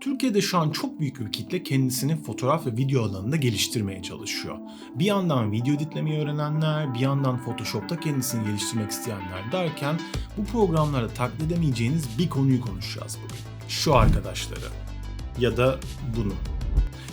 Türkiye'de şu an çok büyük bir kitle kendisini fotoğraf ve video alanında geliştirmeye çalışıyor. Bir yandan video editlemeyi öğrenenler, bir yandan Photoshop'ta kendisini geliştirmek isteyenler derken bu programlarda taklit edemeyeceğiniz bir konuyu konuşacağız bugün. Şu arkadaşları ya da bunu.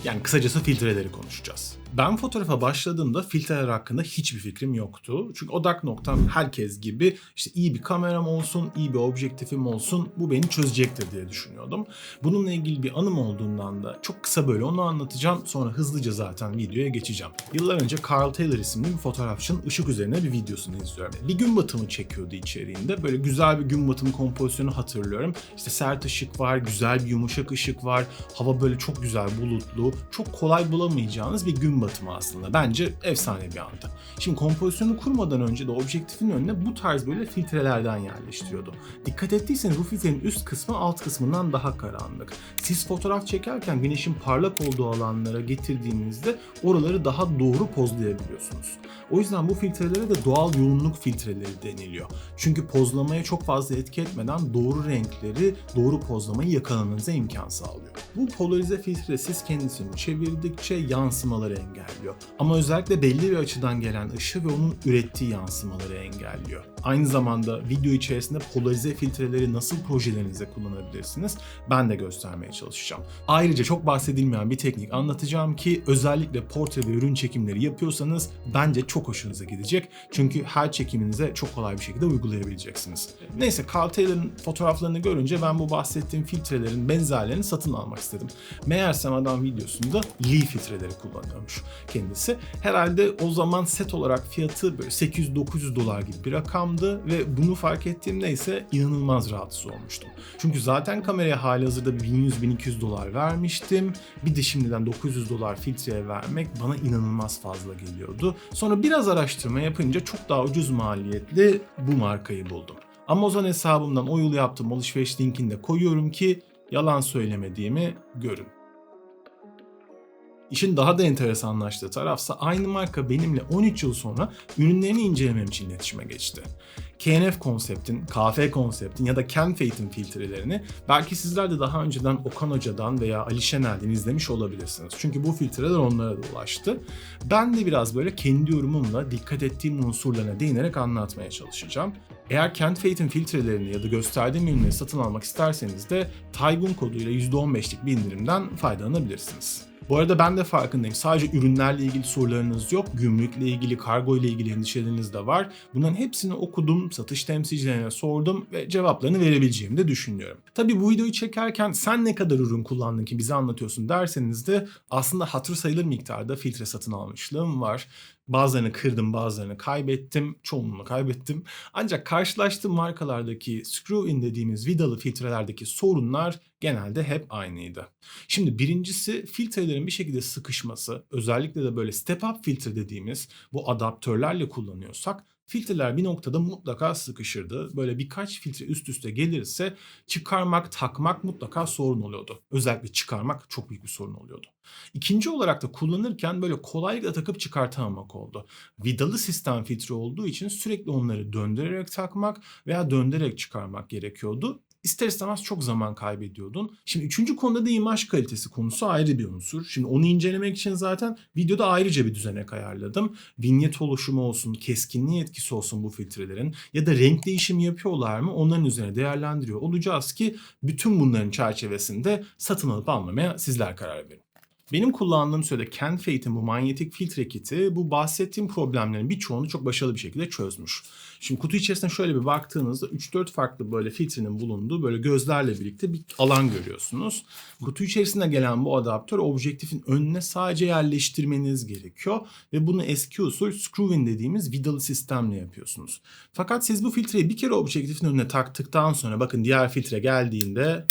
Yani kısacası filtreleri konuşacağız. Ben fotoğrafa başladığımda filtreler hakkında hiçbir fikrim yoktu. Çünkü odak noktam herkes gibi işte iyi bir kameram olsun, iyi bir objektifim olsun bu beni çözecektir diye düşünüyordum. Bununla ilgili bir anım olduğundan da çok kısa böyle onu anlatacağım. Sonra hızlıca zaten videoya geçeceğim. Yıllar önce Carl Taylor isimli bir fotoğrafçının ışık üzerine bir videosunu izliyorum. Bir gün batımı çekiyordu içeriğinde. Böyle güzel bir gün batımı kompozisyonu hatırlıyorum. İşte sert ışık var, güzel bir yumuşak ışık var. Hava böyle çok güzel bulutlu. Çok kolay bulamayacağınız bir gün batımı aslında. Bence efsane bir andı. Şimdi kompozisyonu kurmadan önce de objektifin önüne bu tarz böyle filtrelerden yerleştiriyordu. Dikkat ettiyseniz bu filtrenin üst kısmı alt kısmından daha karanlık. Siz fotoğraf çekerken güneşin parlak olduğu alanlara getirdiğinizde oraları daha doğru pozlayabiliyorsunuz. O yüzden bu filtrelere de doğal yoğunluk filtreleri deniliyor. Çünkü pozlamaya çok fazla etki etmeden doğru renkleri, doğru pozlamayı yakalamanıza imkan sağlıyor. Bu polarize filtre siz kendisini çevirdikçe yansımaları engelliyor. Ama özellikle belli bir açıdan gelen ışığı ve onun ürettiği yansımaları engelliyor. Aynı zamanda video içerisinde polarize filtreleri nasıl projelerinizde kullanabilirsiniz ben de göstermeye çalışacağım. Ayrıca çok bahsedilmeyen bir teknik anlatacağım ki özellikle portre ve ürün çekimleri yapıyorsanız bence çok hoşunuza gidecek. Çünkü her çekiminize çok kolay bir şekilde uygulayabileceksiniz. Neyse Carl Taylor'ın fotoğraflarını görünce ben bu bahsettiğim filtrelerin benzerlerini satın almak istedim. Meğersem adam videosunda Lee filtreleri kullanıyormuş kendisi. Herhalde o zaman set olarak fiyatı böyle 800-900 dolar gibi bir rakamdı ve bunu fark ettiğimde ise inanılmaz rahatsız olmuştum. Çünkü zaten kameraya hali hazırda 1100-1200 dolar vermiştim. Bir de şimdiden 900 dolar filtreye vermek bana inanılmaz fazla geliyordu. Sonra biraz araştırma yapınca çok daha ucuz maliyetli bu markayı buldum. Amazon hesabımdan o yıl yaptığım alışveriş linkini de koyuyorum ki yalan söylemediğimi görün. İşin daha da enteresanlaştığı tarafsa aynı marka benimle 13 yıl sonra ürünlerini incelemem için iletişime geçti. KNF konseptin, KF konseptin ya da Ken Fate'in filtrelerini belki sizler de daha önceden Okan Hoca'dan veya Ali Şener'den izlemiş olabilirsiniz. Çünkü bu filtreler onlara da ulaştı. Ben de biraz böyle kendi yorumumla dikkat ettiğim unsurlarına değinerek anlatmaya çalışacağım. Eğer Kent Fate'in filtrelerini ya da gösterdiğim ürünleri satın almak isterseniz de Taygun koduyla %15'lik bir indirimden faydalanabilirsiniz. Bu arada ben de farkındayım. Sadece ürünlerle ilgili sorularınız yok. Gümrükle ilgili, kargo ile ilgili endişeleriniz de var. Bunların hepsini okudum, satış temsilcilerine sordum ve cevaplarını verebileceğimi de düşünüyorum. Tabii bu videoyu çekerken sen ne kadar ürün kullandın ki bize anlatıyorsun derseniz de aslında hatır sayılır miktarda filtre satın almışlığım var. Bazılarını kırdım, bazılarını kaybettim. Çoğunluğunu kaybettim. Ancak karşılaştığım markalardaki screw-in dediğimiz vidalı filtrelerdeki sorunlar genelde hep aynıydı. Şimdi birincisi filtrelerin bir şekilde sıkışması, özellikle de böyle step up filtre dediğimiz bu adaptörlerle kullanıyorsak filtreler bir noktada mutlaka sıkışırdı. Böyle birkaç filtre üst üste gelirse çıkarmak, takmak mutlaka sorun oluyordu. Özellikle çıkarmak çok büyük bir sorun oluyordu. İkinci olarak da kullanırken böyle kolaylıkla takıp çıkartamamak oldu. Vidalı sistem filtre olduğu için sürekli onları döndürerek takmak veya döndürerek çıkarmak gerekiyordu ister istemez çok zaman kaybediyordun. Şimdi üçüncü konuda da imaj kalitesi konusu ayrı bir unsur. Şimdi onu incelemek için zaten videoda ayrıca bir düzenek ayarladım. Vinyet oluşumu olsun, keskinliği etkisi olsun bu filtrelerin ya da renk değişimi yapıyorlar mı onların üzerine değerlendiriyor olacağız ki bütün bunların çerçevesinde satın alıp almamaya sizler karar verin. Benim kullandığım sürede Ken Fate'in bu manyetik filtre kiti bu bahsettiğim problemlerin birçoğunu çok başarılı bir şekilde çözmüş. Şimdi kutu içerisinde şöyle bir baktığınızda 3-4 farklı böyle filtrenin bulunduğu böyle gözlerle birlikte bir alan görüyorsunuz. Kutu içerisinde gelen bu adaptör objektifin önüne sadece yerleştirmeniz gerekiyor ve bunu eski usul screw-in dediğimiz vidalı sistemle yapıyorsunuz. Fakat siz bu filtreyi bir kere objektifin önüne taktıktan sonra bakın diğer filtre geldiğinde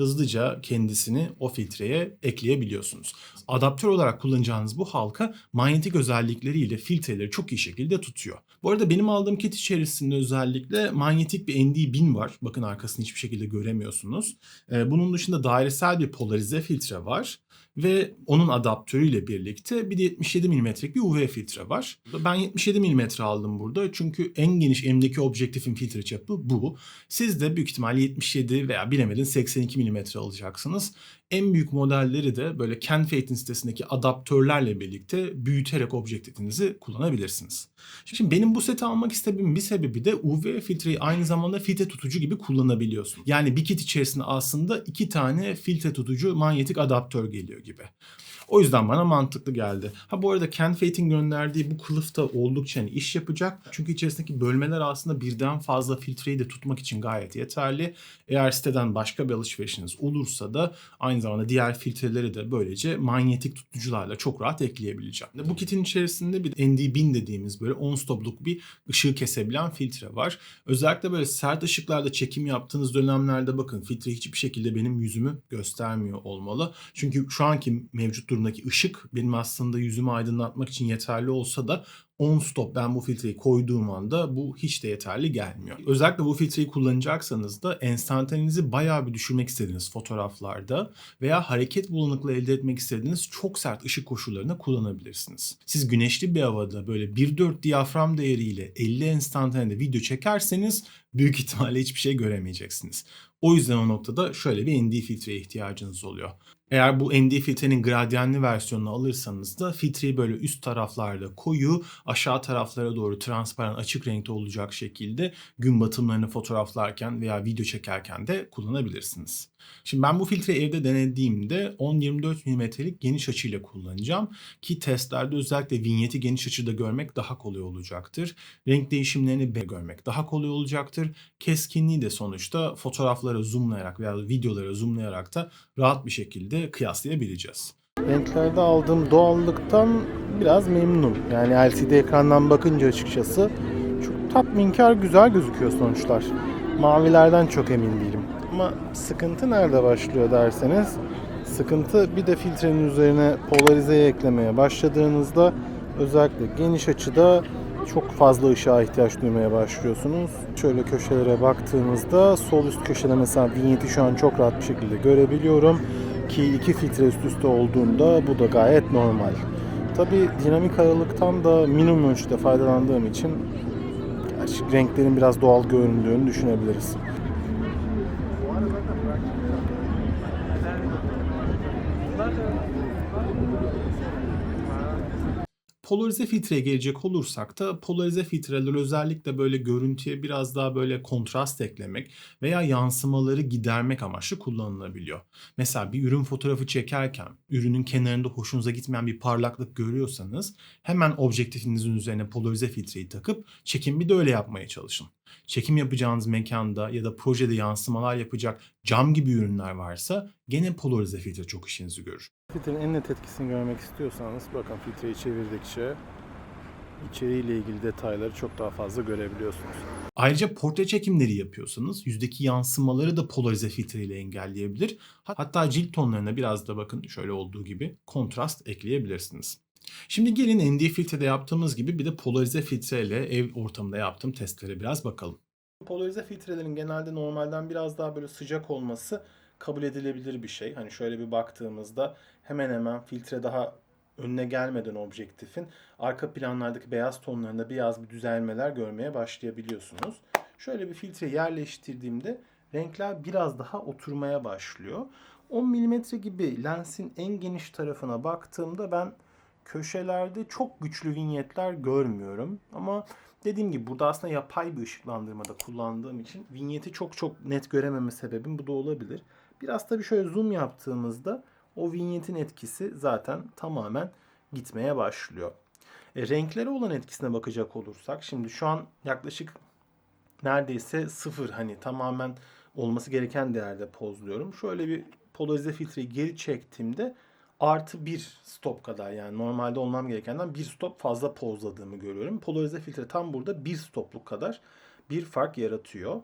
hızlıca kendisini o filtreye ekleyebiliyorsunuz. Adaptör olarak kullanacağınız bu halka manyetik özellikleriyle filtreleri çok iyi şekilde tutuyor. Bu arada benim aldığım kit içerisinde özellikle manyetik bir ND1000 var. Bakın arkasını hiçbir şekilde göremiyorsunuz. Ee, bunun dışında dairesel bir polarize filtre var ve onun adaptörüyle birlikte bir de 77 mm'lik bir UV filtre var. Ben 77 mm aldım burada çünkü en geniş elimdeki objektifin filtre çapı bu. Siz de büyük ihtimalle 77 veya bilemedin 82 mm alacaksınız. En büyük modelleri de böyle Canfait'in sitesindeki adaptörlerle birlikte büyüterek objektifinizi kullanabilirsiniz. Şimdi benim bu seti almak istememin bir sebebi de UV filtreyi aynı zamanda filtre tutucu gibi kullanabiliyorsun. Yani bir kit içerisinde aslında iki tane filtre tutucu manyetik adaptör geliyor gibi. O yüzden bana mantıklı geldi. Ha bu arada Canfait'in gönderdiği bu kılıf da oldukça hani iş yapacak. Çünkü içerisindeki bölmeler aslında birden fazla filtreyi de tutmak için gayet yeterli. Eğer siteden başka bir alışverişiniz olursa da aynı zamanda diğer filtreleri de böylece manyetik tutucularla çok rahat ekleyebileceğim. Bu kitin içerisinde bir ND1000 dediğimiz böyle 10 stopluk bir ışığı kesebilen filtre var. Özellikle böyle sert ışıklarda çekim yaptığınız dönemlerde bakın filtre hiçbir şekilde benim yüzümü göstermiyor olmalı. Çünkü şu anki mevcut durumdaki ışık benim aslında yüzümü aydınlatmak için yeterli olsa da on stop ben bu filtreyi koyduğum anda bu hiç de yeterli gelmiyor. Özellikle bu filtreyi kullanacaksanız da enstantanenizi bayağı bir düşürmek istediğiniz fotoğraflarda veya hareket bulanıklığı elde etmek istediğiniz çok sert ışık koşullarında kullanabilirsiniz. Siz güneşli bir havada böyle 1.4 diyafram değeriyle 50 enstantanede video çekerseniz büyük ihtimalle hiçbir şey göremeyeceksiniz. O yüzden o noktada şöyle bir ND filtreye ihtiyacınız oluyor. Eğer bu ND filtrenin gradyenli versiyonunu alırsanız da filtreyi böyle üst taraflarda koyu, aşağı taraflara doğru transparan açık renkte olacak şekilde gün batımlarını fotoğraflarken veya video çekerken de kullanabilirsiniz. Şimdi ben bu filtreyi evde denediğimde 10-24 mm'lik geniş açıyla kullanacağım ki testlerde özellikle vinyeti geniş açıda görmek daha kolay olacaktır. Renk değişimlerini görmek daha kolay olacaktır. Keskinliği de sonuçta fotoğraflara zoomlayarak veya videolara zoomlayarak da rahat bir şekilde kıyaslayabileceğiz. Renklerde aldığım doğallıktan biraz memnunum. Yani LCD ekrandan bakınca açıkçası çok tatminkar güzel gözüküyor sonuçlar. Mavilerden çok emin değilim. Ama sıkıntı nerede başlıyor derseniz sıkıntı bir de filtrenin üzerine polarizeye eklemeye başladığınızda özellikle geniş açıda çok fazla ışığa ihtiyaç duymaya başlıyorsunuz. Şöyle köşelere baktığınızda sol üst köşede mesela vinyeti şu an çok rahat bir şekilde görebiliyorum ki iki filtre üst üste olduğunda bu da gayet normal. Tabi dinamik aralıktan da minimum ölçüde faydalandığım için renklerin biraz doğal göründüğünü düşünebiliriz. Polarize filtreye gelecek olursak da polarize filtreler özellikle böyle görüntüye biraz daha böyle kontrast eklemek veya yansımaları gidermek amaçlı kullanılabiliyor. Mesela bir ürün fotoğrafı çekerken ürünün kenarında hoşunuza gitmeyen bir parlaklık görüyorsanız hemen objektifinizin üzerine polarize filtreyi takıp çekim bir de öyle yapmaya çalışın. Çekim yapacağınız mekanda ya da projede yansımalar yapacak cam gibi ürünler varsa gene polarize filtre çok işinizi görür. Filtrenin en net etkisini görmek istiyorsanız bakın filtreyi çevirdikçe içeriğiyle ilgili detayları çok daha fazla görebiliyorsunuz. Ayrıca portre çekimleri yapıyorsanız yüzdeki yansımaları da polarize filtre ile engelleyebilir. Hatta cilt tonlarına biraz da bakın şöyle olduğu gibi kontrast ekleyebilirsiniz. Şimdi gelin ND filtrede yaptığımız gibi bir de polarize filtre ile ev ortamında yaptığım testlere biraz bakalım. Polarize filtrelerin genelde normalden biraz daha böyle sıcak olması kabul edilebilir bir şey. Hani şöyle bir baktığımızda hemen hemen filtre daha önüne gelmeden objektifin arka planlardaki beyaz tonlarında biraz bir düzelmeler görmeye başlayabiliyorsunuz. Şöyle bir filtre yerleştirdiğimde renkler biraz daha oturmaya başlıyor. 10 mm gibi lensin en geniş tarafına baktığımda ben köşelerde çok güçlü vinyetler görmüyorum. Ama dediğim gibi burada aslında yapay bir ışıklandırmada kullandığım için vinyeti çok çok net görememe sebebim bu da olabilir. Biraz tabii şöyle zoom yaptığımızda o vinyetin etkisi zaten tamamen gitmeye başlıyor. E, renklere olan etkisine bakacak olursak şimdi şu an yaklaşık neredeyse sıfır hani tamamen olması gereken değerde pozluyorum. Şöyle bir polarize filtreyi geri çektiğimde artı bir stop kadar yani normalde olmam gerekenden bir stop fazla pozladığımı görüyorum. Polarize filtre tam burada bir stopluk kadar bir fark yaratıyor.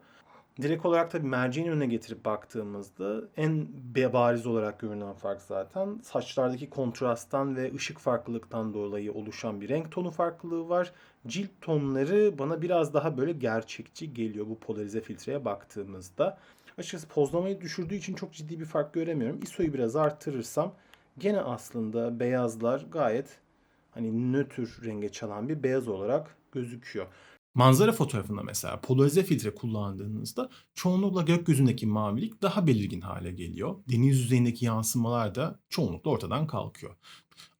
Direkt olarak tabii merceğin önüne getirip baktığımızda en bariz olarak görünen fark zaten saçlardaki kontrasttan ve ışık farklılıktan dolayı oluşan bir renk tonu farklılığı var. Cilt tonları bana biraz daha böyle gerçekçi geliyor bu polarize filtreye baktığımızda. Açıkçası pozlamayı düşürdüğü için çok ciddi bir fark göremiyorum. ISO'yu biraz arttırırsam gene aslında beyazlar gayet hani nötr renge çalan bir beyaz olarak gözüküyor. Manzara fotoğrafında mesela polarize filtre kullandığınızda çoğunlukla gökyüzündeki mavilik daha belirgin hale geliyor. Deniz yüzeyindeki yansımalar da çoğunlukla ortadan kalkıyor.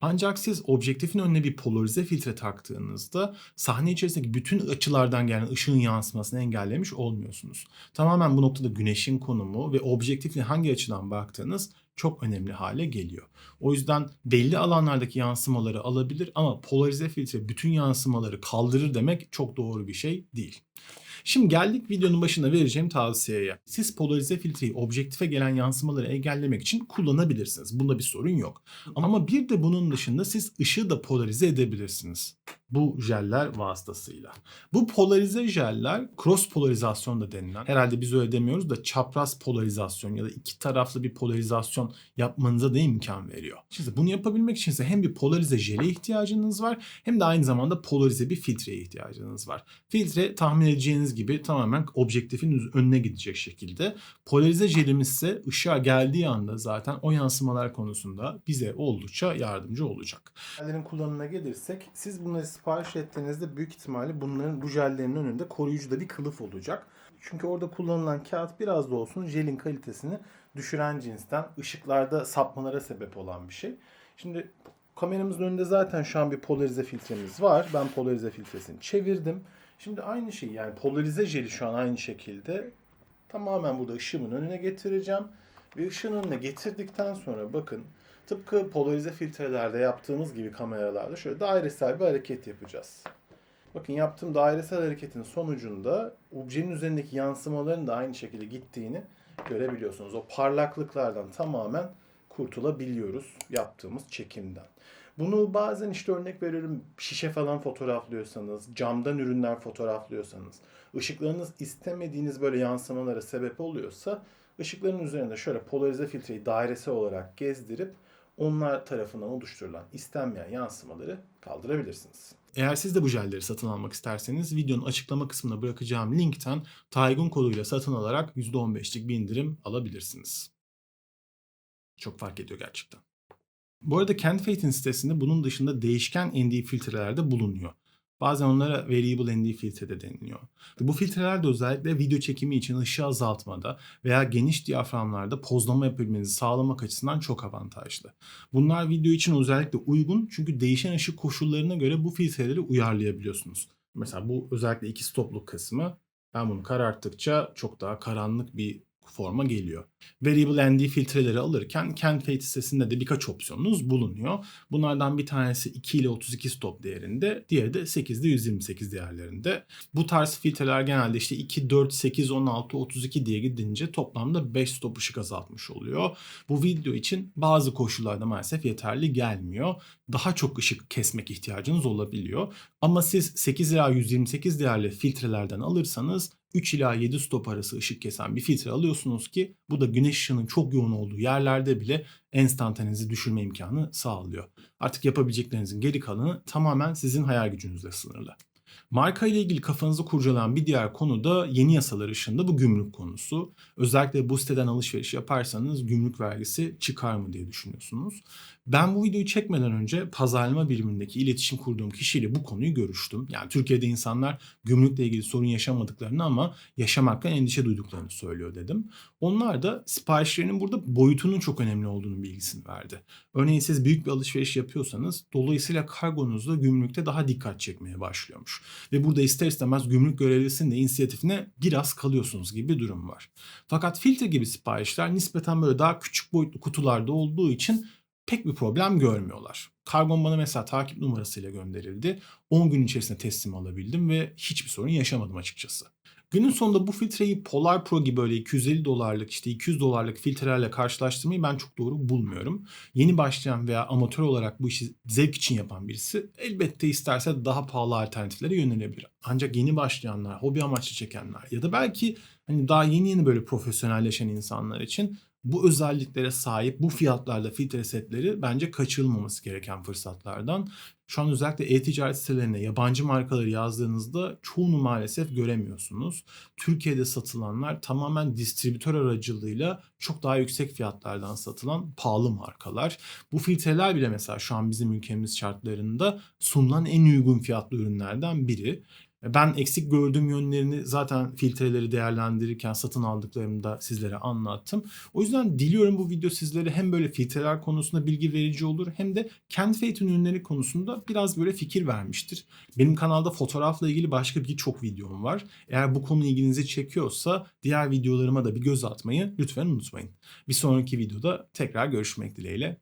Ancak siz objektifin önüne bir polarize filtre taktığınızda sahne içerisindeki bütün açılardan gelen ışığın yansımasını engellemiş olmuyorsunuz. Tamamen bu noktada güneşin konumu ve objektifin hangi açıdan baktığınız çok önemli hale geliyor. O yüzden belli alanlardaki yansımaları alabilir ama polarize filtre bütün yansımaları kaldırır demek çok doğru bir şey değil. Şimdi geldik videonun başında vereceğim tavsiyeye. Siz polarize filtreyi objektife gelen yansımaları engellemek için kullanabilirsiniz. Bunda bir sorun yok. Ama bir de bunun dışında siz ışığı da polarize edebilirsiniz. Bu jeller vasıtasıyla. Bu polarize jeller cross polarizasyon da denilen herhalde biz öyle demiyoruz da çapraz polarizasyon ya da iki taraflı bir polarizasyon yapmanıza da imkan veriyor. Şimdi bunu yapabilmek için ise hem bir polarize jele ihtiyacınız var hem de aynı zamanda polarize bir filtreye ihtiyacınız var. Filtre tahmin edeceğiniz gibi tamamen objektifin önüne gidecek şekilde. Polarize jelimiz ise ışığa geldiği anda zaten o yansımalar konusunda bize oldukça yardımcı olacak. Jellerin kullanımına gelirsek siz bunları sipariş ettiğinizde büyük ihtimalle bunların bu jellerin önünde koruyucu da bir kılıf olacak. Çünkü orada kullanılan kağıt biraz da olsun jelin kalitesini düşüren cinsten ışıklarda sapmalara sebep olan bir şey. Şimdi kameramızın önünde zaten şu an bir polarize filtremiz var. Ben polarize filtresini çevirdim. Şimdi aynı şey yani polarize jeli şu an aynı şekilde tamamen burada ışığımın önüne getireceğim. Ve ışığın önüne getirdikten sonra bakın tıpkı polarize filtrelerde yaptığımız gibi kameralarda şöyle dairesel bir hareket yapacağız. Bakın yaptığım dairesel hareketin sonucunda objenin üzerindeki yansımaların da aynı şekilde gittiğini görebiliyorsunuz. O parlaklıklardan tamamen kurtulabiliyoruz yaptığımız çekimden. Bunu bazen işte örnek veriyorum şişe falan fotoğraflıyorsanız, camdan ürünler fotoğraflıyorsanız, ışıklarınız istemediğiniz böyle yansımalara sebep oluyorsa ışıkların üzerinde şöyle polarize filtreyi dairesel olarak gezdirip onlar tarafından oluşturulan istenmeyen yansımaları kaldırabilirsiniz. Eğer siz de bu jelleri satın almak isterseniz videonun açıklama kısmına bırakacağım linkten Taygun koduyla satın alarak %15'lik bir indirim alabilirsiniz. Çok fark ediyor gerçekten. Bu arada CanFate'in sitesinde bunun dışında değişken ND filtreler de bulunuyor. Bazen onlara variable ND filtre de deniliyor. Bu filtreler de özellikle video çekimi için ışığı azaltmada veya geniş diyaframlarda pozlama yapabilmenizi sağlamak açısından çok avantajlı. Bunlar video için özellikle uygun çünkü değişen ışık koşullarına göre bu filtreleri uyarlayabiliyorsunuz. Mesela bu özellikle iki stopluk kısmı ben bunu kararttıkça çok daha karanlık bir forma geliyor. Variable ND filtreleri alırken CanFate sitesinde de birkaç opsiyonunuz bulunuyor. Bunlardan bir tanesi 2 ile 32 stop değerinde, diğeri de 8 ile 128 değerlerinde. Bu tarz filtreler genelde işte 2, 4, 8, 16, 32 diye gidince toplamda 5 stop ışık azaltmış oluyor. Bu video için bazı koşullarda maalesef yeterli gelmiyor. Daha çok ışık kesmek ihtiyacınız olabiliyor. Ama siz 8 ila 128 değerli filtrelerden alırsanız 3 ila 7 stop arası ışık kesen bir filtre alıyorsunuz ki bu da güneş ışığının çok yoğun olduğu yerlerde bile enstantanenizi düşürme imkanı sağlıyor. Artık yapabileceklerinizin geri kalanı tamamen sizin hayal gücünüzle sınırlı. Marka ile ilgili kafanızı kurcalayan bir diğer konu da yeni yasalar ışığında bu gümrük konusu. Özellikle bu siteden alışveriş yaparsanız gümrük vergisi çıkar mı diye düşünüyorsunuz. Ben bu videoyu çekmeden önce pazarlama birimindeki iletişim kurduğum kişiyle bu konuyu görüştüm. Yani Türkiye'de insanlar gümrükle ilgili sorun yaşamadıklarını ama yaşamaktan endişe duyduklarını söylüyor dedim. Onlar da siparişlerinin burada boyutunun çok önemli olduğunu bilgisini verdi. Örneğin siz büyük bir alışveriş yapıyorsanız dolayısıyla kargonuzda gümrükte daha dikkat çekmeye başlıyormuş. Ve burada ister istemez gümrük görevlisinin de inisiyatifine biraz kalıyorsunuz gibi bir durum var. Fakat filtre gibi siparişler nispeten böyle daha küçük boyutlu kutularda olduğu için pek bir problem görmüyorlar. Kargon bana mesela takip numarasıyla gönderildi. 10 gün içerisinde teslim alabildim ve hiçbir sorun yaşamadım açıkçası. Günün sonunda bu filtreyi Polar Pro gibi böyle 250 dolarlık işte 200 dolarlık filtrelerle karşılaştırmayı ben çok doğru bulmuyorum. Yeni başlayan veya amatör olarak bu işi zevk için yapan birisi elbette isterse daha pahalı alternatiflere yönelebilir. Ancak yeni başlayanlar, hobi amaçlı çekenler ya da belki hani daha yeni yeni böyle profesyonelleşen insanlar için bu özelliklere sahip bu fiyatlarda filtre setleri bence kaçırılmaması gereken fırsatlardan. Şu an özellikle e-ticaret sitelerine yabancı markaları yazdığınızda çoğunu maalesef göremiyorsunuz. Türkiye'de satılanlar tamamen distribütör aracılığıyla çok daha yüksek fiyatlardan satılan pahalı markalar. Bu filtreler bile mesela şu an bizim ülkemiz şartlarında sunulan en uygun fiyatlı ürünlerden biri. Ben eksik gördüğüm yönlerini zaten filtreleri değerlendirirken satın aldıklarımda sizlere anlattım. O yüzden diliyorum bu video sizlere hem böyle filtreler konusunda bilgi verici olur hem de kendi Fate ürünleri konusunda biraz böyle fikir vermiştir. Benim kanalda fotoğrafla ilgili başka birçok videom var. Eğer bu konu ilginizi çekiyorsa diğer videolarıma da bir göz atmayı lütfen unutmayın. Bir sonraki videoda tekrar görüşmek dileğiyle.